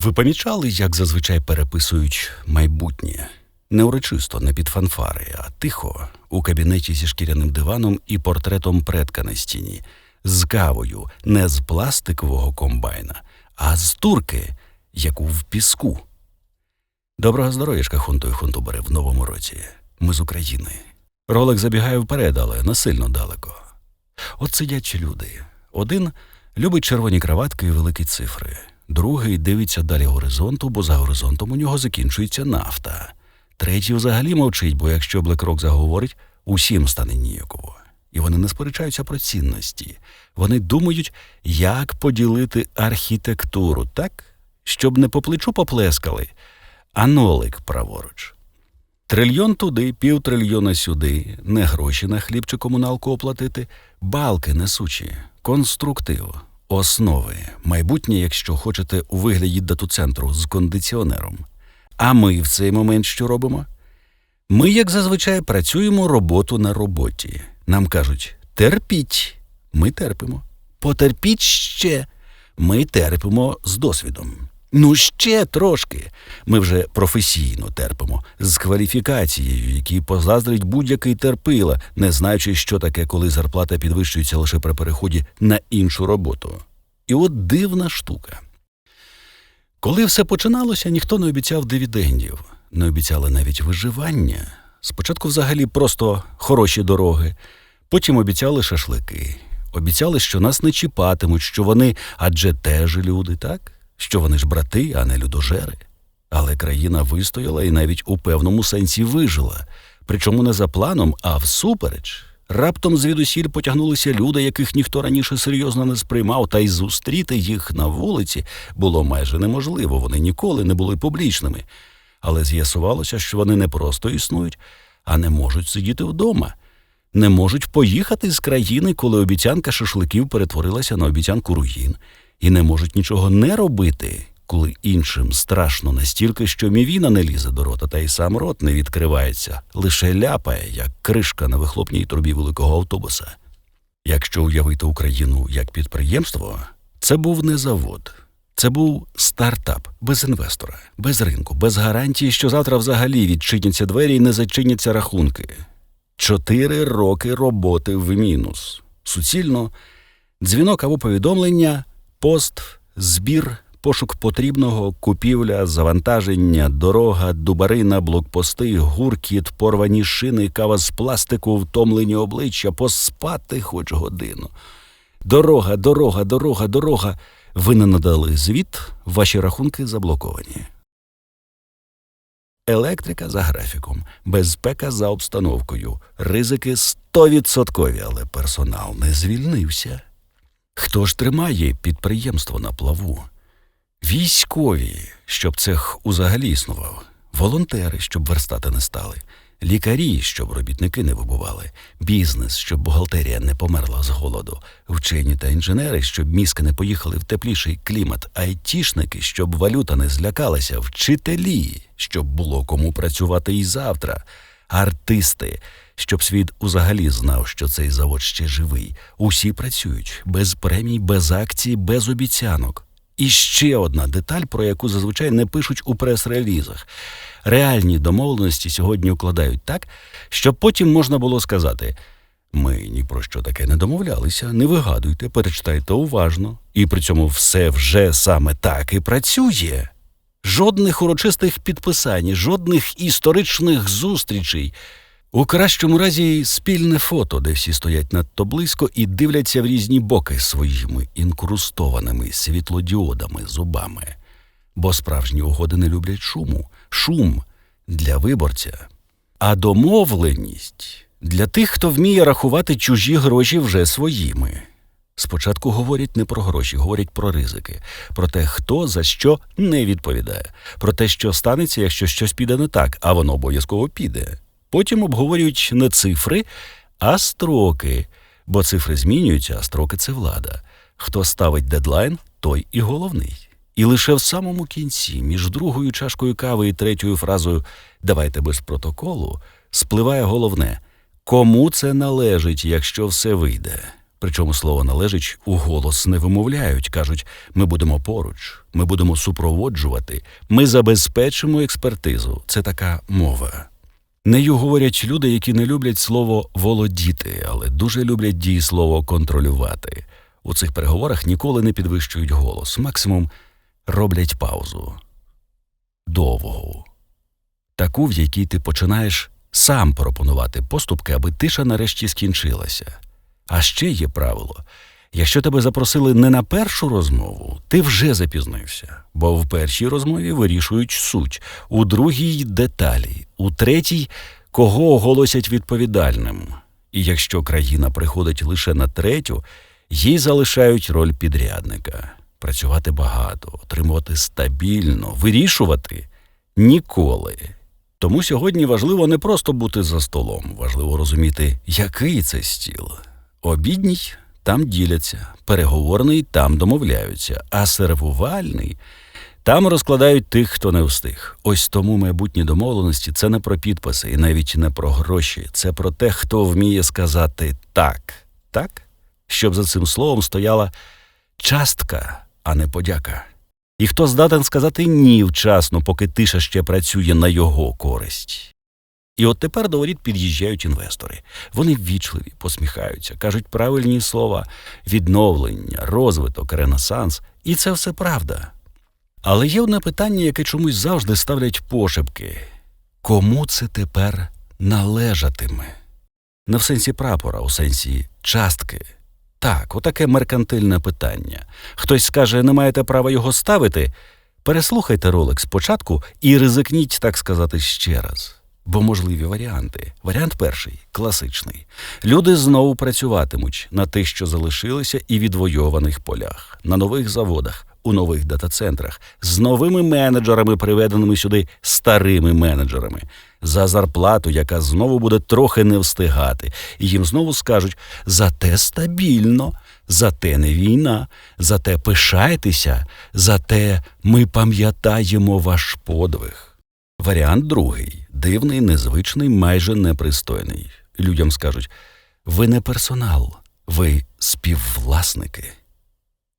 Ви помічали, як зазвичай переписують майбутнє? Не урочисто, не під фанфари, а тихо, у кабінеті зі шкіряним диваном і портретом предка на стіні, з кавою, не з пластикового комбайна, а з турки, яку в піску. Доброго здоров'ячка, хунту і хунтубери в новому році. Ми з України. Ролик забігає вперед, але не сильно далеко. От сидять люди. Один любить червоні краватки і великі цифри. Другий дивиться далі горизонту, бо за горизонтом у нього закінчується нафта. Третій взагалі мовчить, бо якщо BlackRock заговорить, усім стане ніяково. І вони не сперечаються про цінності. Вони думають, як поділити архітектуру так, щоб не по плечу поплескали, а нолик праворуч. Трильйон туди, півтрильйона сюди, не гроші на хліб чи комуналку оплатити, балки несучі, конструктив, основи, майбутнє, якщо хочете, у вигляді дату-центру з кондиціонером. А ми в цей момент що робимо? Ми, як зазвичай, працюємо роботу на роботі. Нам кажуть терпіть, ми терпимо. Потерпіть ще. Ми терпимо з досвідом. Ну, ще трошки. Ми вже професійно терпимо, з кваліфікацією, якій позаздрить будь-який терпила, не знаючи, що таке, коли зарплата підвищується лише при переході на іншу роботу. І от дивна штука. Коли все починалося, ніхто не обіцяв дивідендів, не обіцяли навіть виживання. Спочатку взагалі просто хороші дороги, потім обіцяли шашлики, обіцяли, що нас не чіпатимуть, що вони адже теж люди, так? Що вони ж брати, а не людожери. Але країна вистояла і навіть у певному сенсі вижила, причому не за планом, а всупереч. Раптом звідусіль потягнулися люди, яких ніхто раніше серйозно не сприймав, та й зустріти їх на вулиці було майже неможливо. Вони ніколи не були публічними. Але з'ясувалося, що вони не просто існують, а не можуть сидіти вдома, не можуть поїхати з країни, коли обіцянка шашликів перетворилася на обіцянку руїн, і не можуть нічого не робити, коли іншим страшно настільки, що мівіна не лізе до рота, та й сам рот не відкривається, лише ляпає, як кришка на вихлопній трубі великого автобуса. Якщо уявити Україну як підприємство, це був не завод. Це був стартап без інвестора, без ринку, без гарантії, що завтра взагалі відчиняться двері і не зачиняться рахунки. Чотири роки роботи в мінус. Суцільно дзвінок або повідомлення, пост, збір, пошук потрібного, купівля, завантаження, дорога, дубарина, блокпости, гуркіт, порвані шини, кава з пластику, втомлені обличчя, поспати хоч годину. Дорога, дорога, дорога, дорога. Ви не надали звіт, ваші рахунки заблоковані. Електрика за графіком, безпека за обстановкою, ризики стовідсоткові, але персонал не звільнився. Хто ж тримає підприємство на плаву? Військові, щоб цех узагалі існував, волонтери, щоб верстати не стали, лікарі, щоб робітники не вибували, бізнес, щоб бухгалтерія не померла з голоду, вчені та інженери, щоб мізки не поїхали в тепліший клімат, айтішники, щоб валюта не злякалася, вчителі, щоб було кому працювати і завтра, артисти, щоб світ узагалі знав, що цей завод ще живий. Усі працюють без премій, без акцій, без обіцянок. І ще одна деталь, про яку зазвичай не пишуть у прес-релізах. Реальні домовленості сьогодні укладають так, щоб потім можна було сказати: ми ні про що таке не домовлялися, не вигадуйте, перечитайте уважно, і при цьому все вже саме так і працює. Жодних урочистих підписань, жодних історичних зустрічей. У кращому разі спільне фото, де всі стоять надто близько і дивляться в різні боки своїми інкрустованими світлодіодами зубами. Бо справжні угоди не люблять шуму, шум для виборця, а домовленість для тих, хто вміє рахувати чужі гроші вже своїми. Спочатку говорять не про гроші, говорять про ризики, про те, хто за що не відповідає, про те, що станеться, якщо щось піде не так, а воно обов'язково піде. Потім обговорюють не цифри, а строки, бо цифри змінюються, а строки це влада. Хто ставить дедлайн, той і головний. І лише в самому кінці, між другою чашкою кави і третьою фразою Давайте без протоколу спливає головне кому це належить, якщо все вийде. Причому слово належить у голос не вимовляють, кажуть: ми будемо поруч, ми будемо супроводжувати, ми забезпечимо експертизу. Це така мова. Нею говорять люди, які не люблять слово володіти, але дуже люблять дієслово контролювати. У цих переговорах ніколи не підвищують голос, максимум роблять паузу. Довгу. Таку, в якій ти починаєш сам пропонувати поступки, аби тиша нарешті скінчилася. А ще є правило. Якщо тебе запросили не на першу розмову, ти вже запізнився, бо в першій розмові вирішують суть, у другій деталі, у третій кого оголосять відповідальним. І якщо країна приходить лише на третю, їй залишають роль підрядника працювати багато, отримувати стабільно, вирішувати ніколи. Тому сьогодні важливо не просто бути за столом, важливо розуміти, який це стіл. Обідній там діляться, переговорний там домовляються, а сервувальний там розкладають тих, хто не встиг. Ось тому майбутні домовленості це не про підписи і навіть не про гроші, це про те, хто вміє сказати так, так, щоб за цим словом стояла частка, а не подяка. І хто здатен сказати ні вчасно, поки тиша ще працює на його користь. І от тепер до воріт під'їжджають інвестори. Вони ввічливі, посміхаються, кажуть правильні слова відновлення, розвиток, ренесанс, і це все правда. Але є одне питання, яке чомусь завжди ставлять пошепки кому це тепер належатиме? Не в сенсі прапора, у сенсі частки. Так, отаке меркантильне питання. Хтось скаже, не маєте права його ставити. Переслухайте ролик спочатку і ризикніть, так сказати, ще раз. Бо можливі варіанти. Варіант перший класичний. Люди знову працюватимуть на тих, що залишилися, і відвойованих полях, на нових заводах, у нових дата-центрах, з новими менеджерами, приведеними сюди старими менеджерами, за зарплату, яка знову буде трохи не встигати, і їм знову скажуть: зате стабільно, зате не війна, зате пишайтеся, зате ми пам'ятаємо ваш подвиг. Варіант другий дивний, незвичний, майже непристойний. Людям скажуть: ви не персонал, ви співвласники.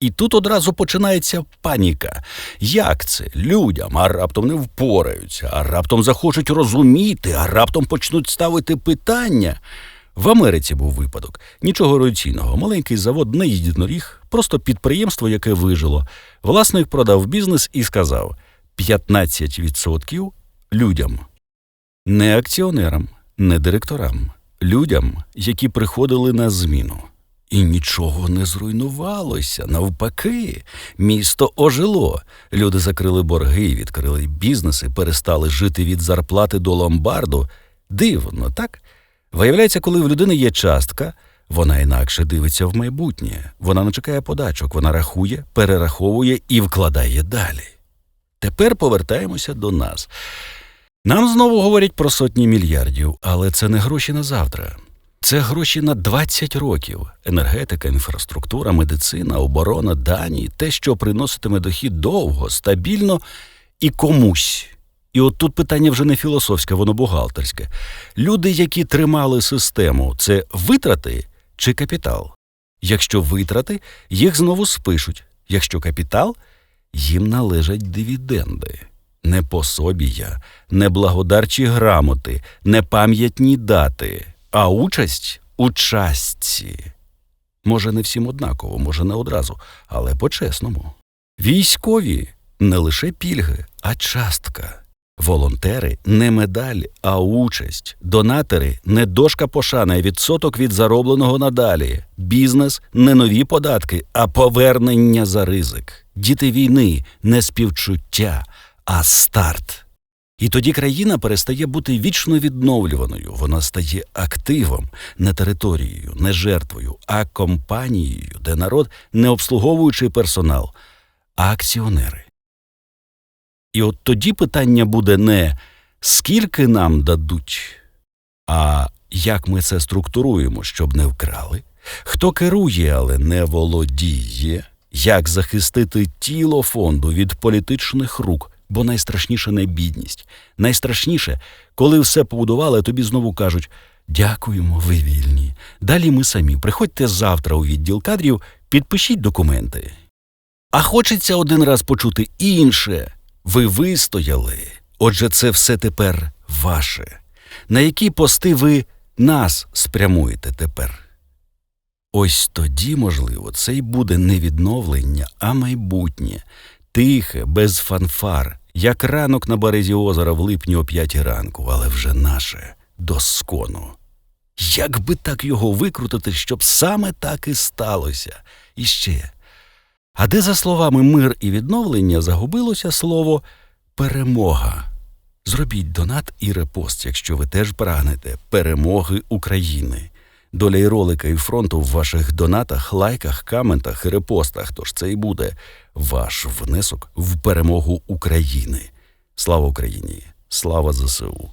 І тут одразу починається паніка. Як це людям, а раптом не впораються, а раптом захочуть розуміти, а раптом почнуть ставити питання. В Америці був випадок. Нічого революційного. Маленький завод не єдиноріг, просто підприємство, яке вижило. Власник продав бізнес і сказав: 15% людям, не акціонерам, не директорам, людям, які приходили на зміну. І нічого не зруйнувалося. Навпаки, місто ожило. Люди закрили борги, відкрили бізнеси, перестали жити від зарплати до ломбарду. Дивно, так? Виявляється, коли в людини є частка, вона інакше дивиться в майбутнє. Вона не чекає подачок, вона рахує, перераховує і вкладає далі. Тепер повертаємося до нас. Нам знову говорять про сотні мільярдів, але це не гроші на завтра. Це гроші на 20 років: енергетика, інфраструктура, медицина, оборона, дані, те, що приноситиме дохід довго, стабільно і комусь. І от тут питання вже не філософське, воно бухгалтерське. Люди, які тримали систему, це витрати чи капітал? Якщо витрати, їх знову спишуть. Якщо капітал, їм належать дивіденди. Не пособія, не благодарчі грамоти, не пам'ятні дати, а участь у частці. Може, не всім однаково, може, не одразу, але по-чесному. Військові не лише пільги, а частка. Волонтери не медаль, а участь. Донатори не дошка пошани, а відсоток від заробленого надалі. Бізнес не нові податки, а повернення за ризик. Діти війни не співчуття, а старт. І тоді країна перестає бути вічно відновлюваною. Вона стає активом, не територією, не жертвою, а компанією, де народ не обслуговуючий персонал, а акціонери. І от тоді питання буде не скільки нам дадуть, а як ми це структуруємо, щоб не вкрали, хто керує, але не володіє, як захистити тіло фонду від політичних рук, бо найстрашніше не бідність. Найстрашніше, коли все побудували, тобі знову кажуть Дякуємо, ви вільні. Далі ми самі. Приходьте завтра у відділ кадрів, підпишіть документи. А хочеться один раз почути інше. Ви вистояли. Отже, це все тепер ваше. На які пости ви нас спрямуєте тепер? Ось тоді, можливо, це й буде не відновлення, а майбутнє, тихе, без фанфар, як ранок на березі озера в липні о п'ятій ранку, але вже наше, доскону. Як би так його викрутити, щоб саме так і сталося? І ще. А де, за словами мир і відновлення, загубилося слово перемога? Зробіть донат і репост, якщо ви теж прагнете перемоги України. Доля і ролика і фронту в ваших донатах, лайках, коментах і репостах. Тож це і буде ваш внесок в перемогу України. Слава Україні! Слава ЗСУ!